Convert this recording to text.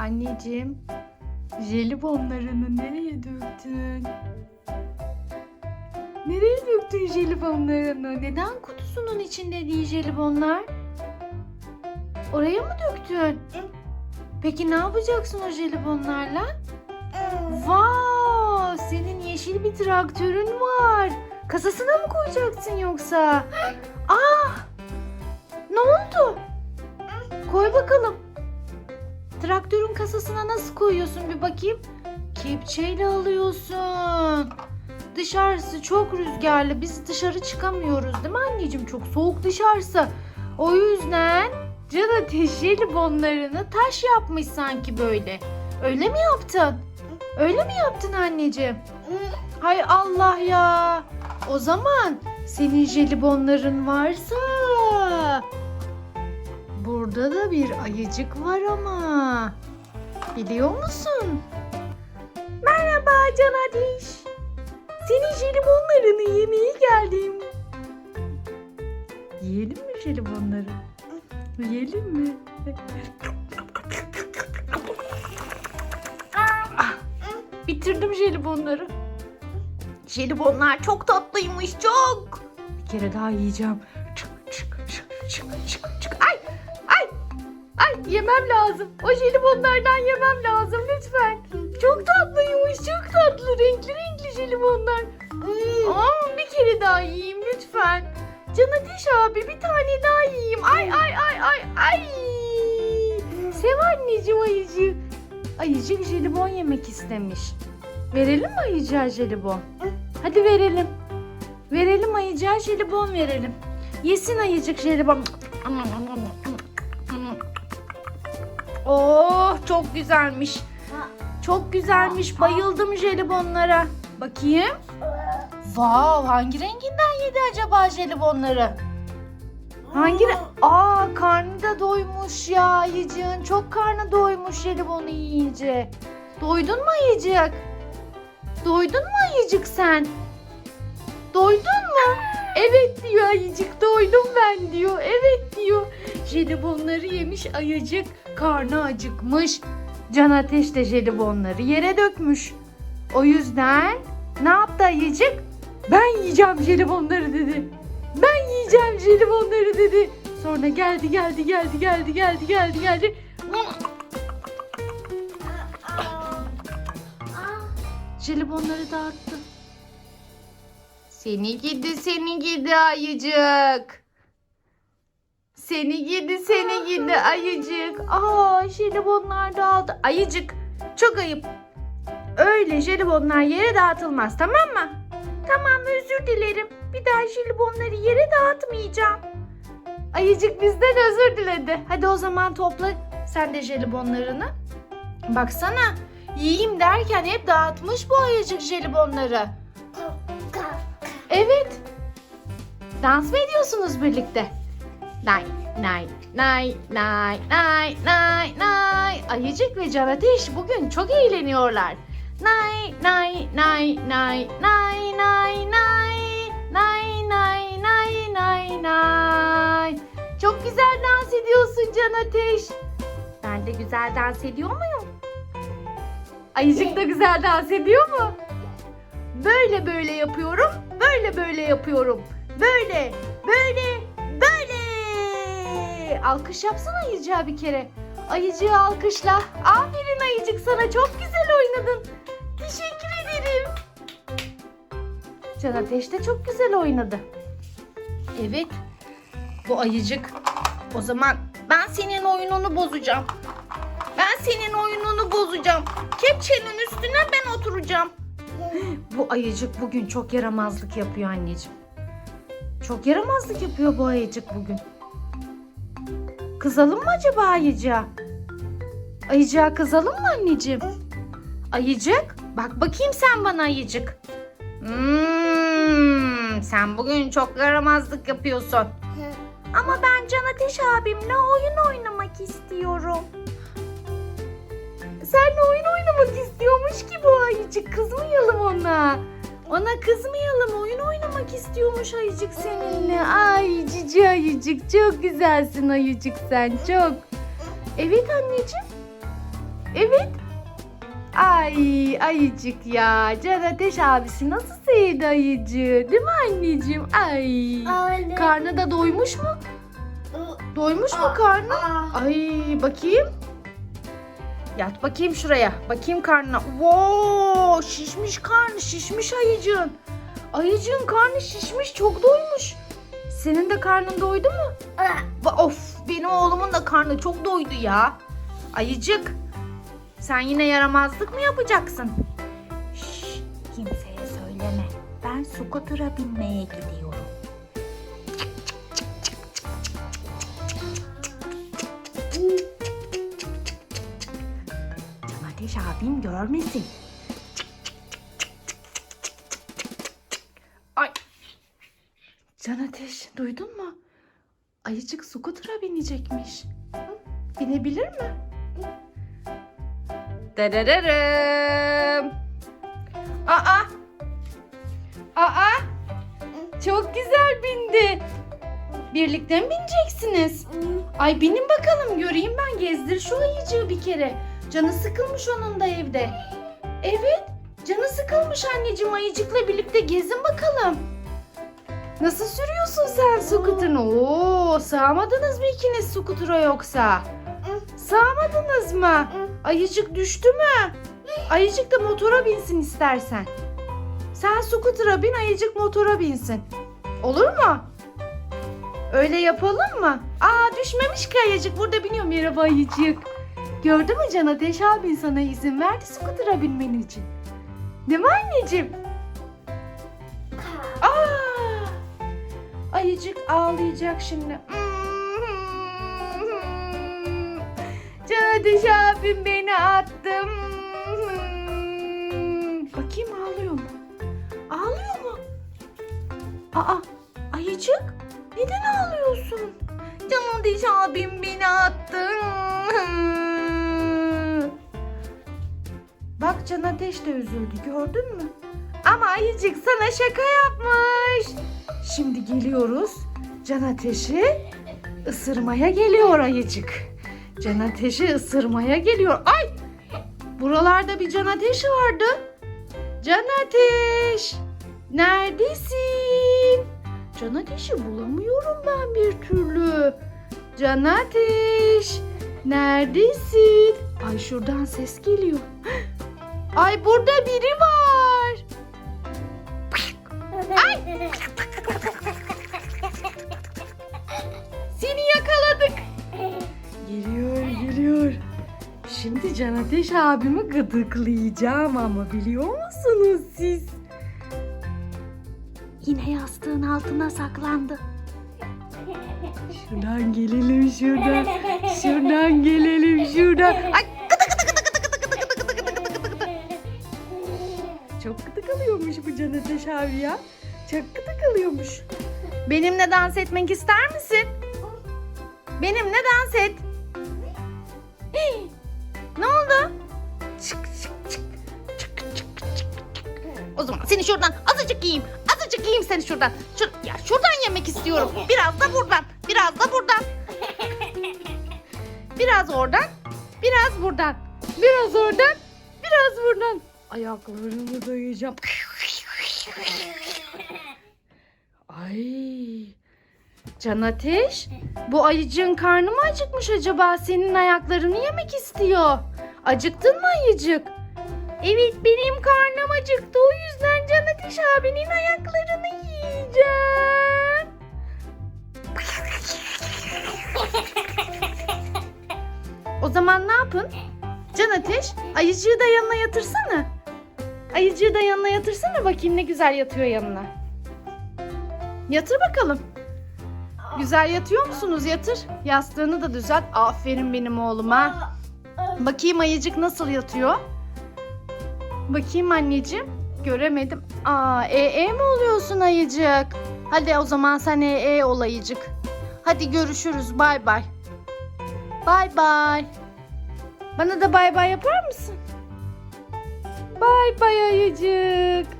Anneciğim, jelibonlarını nereye döktün? Nereye döktün jelibonlarını? Neden kutusunun içinde değil jelibonlar? Oraya mı döktün? Peki ne yapacaksın o jelibonlarla? Vav! Senin yeşil bir traktörün var. Kasasına mı koyacaksın yoksa? Ah! Ne oldu? Koy bakalım. Traktörün kasasına nasıl koyuyorsun bir bakayım. Kepçeyle alıyorsun. Dışarısı çok rüzgarlı. Biz dışarı çıkamıyoruz değil mi anneciğim? Çok soğuk dışarısı. O yüzden can ateş jelibonlarını taş yapmış sanki böyle. Öyle mi yaptın? Öyle mi yaptın anneciğim? Hay Allah ya. O zaman senin jelibonların varsa burada da bir ayıcık var ama. Biliyor musun? Merhaba Can Ateş. Senin jelibonlarını yemeye geldim. Yiyelim mi jelibonları? Yiyelim mi? Ah, Bitirdim jelibonları. Jelibonlar çok tatlıymış çok. Bir kere daha yiyeceğim. Yemem lazım. O jelibonlardan yemem lazım lütfen. Çok tatlıymış çok tatlı renkli renkli jelibonlar. Aa, bir kere daha yiyeyim lütfen. Can Ateş abi bir tane daha yiyeyim. Ay ay ay ay ay. Sev anneciğim ayıcık. Ayıcık jelibon yemek istemiş. Verelim mi ayıcığa jelibon? Hadi verelim. Verelim ayıcığa jelibon verelim. Yesin ayıcık jelibon. Oh çok güzelmiş. Çok güzelmiş. Bayıldım jelibonlara. Bakayım. Vav hangi renginden yedi acaba jelibonları? Hangi re- Aa karnı da doymuş ya ayıcığın. Çok karnı doymuş jelibonu yiyince. Doydun mu ayıcık? Doydun mu ayıcık sen? Doydun mu? Evet diyor ayıcık doydum ben diyor. Evet diyor. Jelibonları yemiş ayıcık. Karnı acıkmış. Can Ateş de jelibonları yere dökmüş. O yüzden ne yaptı ayıcık? Ben yiyeceğim jelibonları dedi. Ben yiyeceğim jelibonları dedi. Sonra geldi geldi geldi geldi geldi geldi geldi. Jelibonları dağıttı. Seni gidi seni gidi ayıcık. Seni gidi seni gidi ayıcık. Aa jelibonlar dağıldı. Ayıcık çok ayıp. Öyle jelibonlar yere dağıtılmaz tamam mı? Tamam özür dilerim. Bir daha jelibonları yere dağıtmayacağım. Ayıcık bizden özür diledi. Hadi o zaman topla sen de jelibonlarını. Baksana yiyeyim derken hep dağıtmış bu ayıcık jelibonları. Evet. Dans mı ediyorsunuz birlikte? Nay nay nay nay nay nay nay. Ayıcık ve Can Ateş bugün çok eğleniyorlar. Nay nay nay nay nay nay nay nay nay nay nay nay. Çok güzel dans ediyorsun Can Ateş. Ben de güzel dans ediyor muyum? Ayıcık da güzel dans ediyor mu? Böyle böyle yapıyorum, böyle böyle yapıyorum. Böyle, böyle, böyle. Alkış yapsana ayıcığa bir kere. Ayıcığı alkışla. Aferin ayıcık sana çok güzel oynadın. Teşekkür ederim. Can Ateş de çok güzel oynadı. Evet. Bu ayıcık. O zaman ben senin oyununu bozacağım. Ben senin oyununu bozacağım. Kepçenin üstüne ben oturacağım. Bu ayıcık bugün çok yaramazlık yapıyor anneciğim. Çok yaramazlık yapıyor bu ayıcık bugün. Kızalım mı acaba ayıcığa? Ayıcığa kızalım mı anneciğim? Ayıcık, bak bakayım sen bana ayıcık. Hmm, sen bugün çok yaramazlık yapıyorsun. Ama ben Can Ateş abimle oyun oynamak istiyorum. Senle oyun oynamak istiyormuş ki bu ayıcık. Kızmayalım ona. Ona kızmayalım. Oyun oynamak istiyormuş ayıcık seninle. Ay cici ayıcık. Çok güzelsin ayıcık sen. Çok. Evet anneciğim. Evet. Ay ayıcık ya. Can Ateş abisi nasıl sevdi ayıcığı. Değil mi anneciğim? Ay. Anne. Karnı da doymuş mu? Doymuş mu karnı? Ay bakayım. Yat bakayım şuraya. Bakayım karnına. Wow, şişmiş karnı, şişmiş ayıcığın. Ayıcığın karnı şişmiş, çok doymuş. Senin de karnın doydu mu? Ba- Of, benim oğlumun da karnı çok doydu ya. Ayıcık, sen yine yaramazlık mı yapacaksın? Şşş, kimseye söyleme. Ben skutura binmeye gidiyorum. Ateş abim görmesin. Ay. Can Ateş duydun mu? Ayıcık skutura binecekmiş. Binebilir mi? Darararım. Aa. Aa. Çok güzel bindi. Birlikte mi bineceksiniz? Ay binin bakalım göreyim ben gezdir şu ayıcığı bir kere. Canı sıkılmış onun da evde. Evet canı sıkılmış anneciğim ayıcıkla birlikte gezin bakalım. Nasıl sürüyorsun sen skuterını? Oo sığamadınız mı ikiniz skutura yoksa? Sığamadınız mı? Ayıcık düştü mü? Ayıcık da motora binsin istersen. Sen skutura bin ayıcık motora binsin. Olur mu? Öyle yapalım mı? Aa düşmemiş ki ayıcık burada biniyor merhaba ayıcık. Gördün mü Can Ateş abin sana izin verdi skutura binmen için. Değil mi anneciğim? Aa! Ayıcık ağlayacak şimdi. Can Ateş abim beni attı. Bakayım ağlıyor mu? Ağlıyor mu? Aa, ayıcık neden ağlıyorsun? Can Ateş abim beni attı. Bak Can Ateş de üzüldü gördün mü? Ama ayıcık sana şaka yapmış. Şimdi geliyoruz. Can Ateş'i ısırmaya geliyor ayıcık. Can Ateş'i ısırmaya geliyor. Ay! Buralarda bir Can Ateşi vardı. Can Ateş! Neredesin? Can Ateş'i bulamıyorum ben bir türlü. Can Ateş! Neredesin? Ay şuradan ses geliyor. Ay burada biri var. Seni yakaladık. Geliyor, geliyor. Şimdi Can Ateş abimi gıdıklayacağım ama biliyor musunuz siz? Yine yastığın altına saklandı. Şuradan gelelim şuradan. Şuradan gelelim şuradan. Ay alıyormuş bu Can Ateş abi ya. Çok gıdık alıyormuş. Benimle dans etmek ister misin? Benimle dans et. Ne oldu? Çık çık. Çık çık çık çık. O zaman seni şuradan azıcık yiyeyim. Azıcık yiyeyim seni şuradan. Şur ya şuradan yemek istiyorum. Biraz da buradan. Biraz da buradan. Biraz oradan. Biraz buradan. Biraz oradan. Biraz buradan. Ayaklarımı dayayacağım. Ay. Can Ateş, bu ayıcığın karnı mı acıkmış acaba? Senin ayaklarını yemek istiyor. Acıktın mı ayıcık? Evet benim karnım acıktı. O yüzden Can Ateş abinin ayaklarını yiyeceğim. O zaman ne yapın? Can Ateş, ayıcığı da yanına yatırsana. Ayıcığı da yanına yatırsana bakayım ne güzel yatıyor yanına. Yatır bakalım. Güzel yatıyor musunuz? Yatır. Yastığını da düzelt. Aferin benim oğluma. Bakayım ayıcık nasıl yatıyor? Bakayım anneciğim. Göremedim. Aa, e, e mi oluyorsun ayıcık? Hadi o zaman sen e, e ol ayıcık. Hadi görüşürüz. Bay bay. Bay bay. Bana da bay bay yapar mısın? Bay bay ayıcık.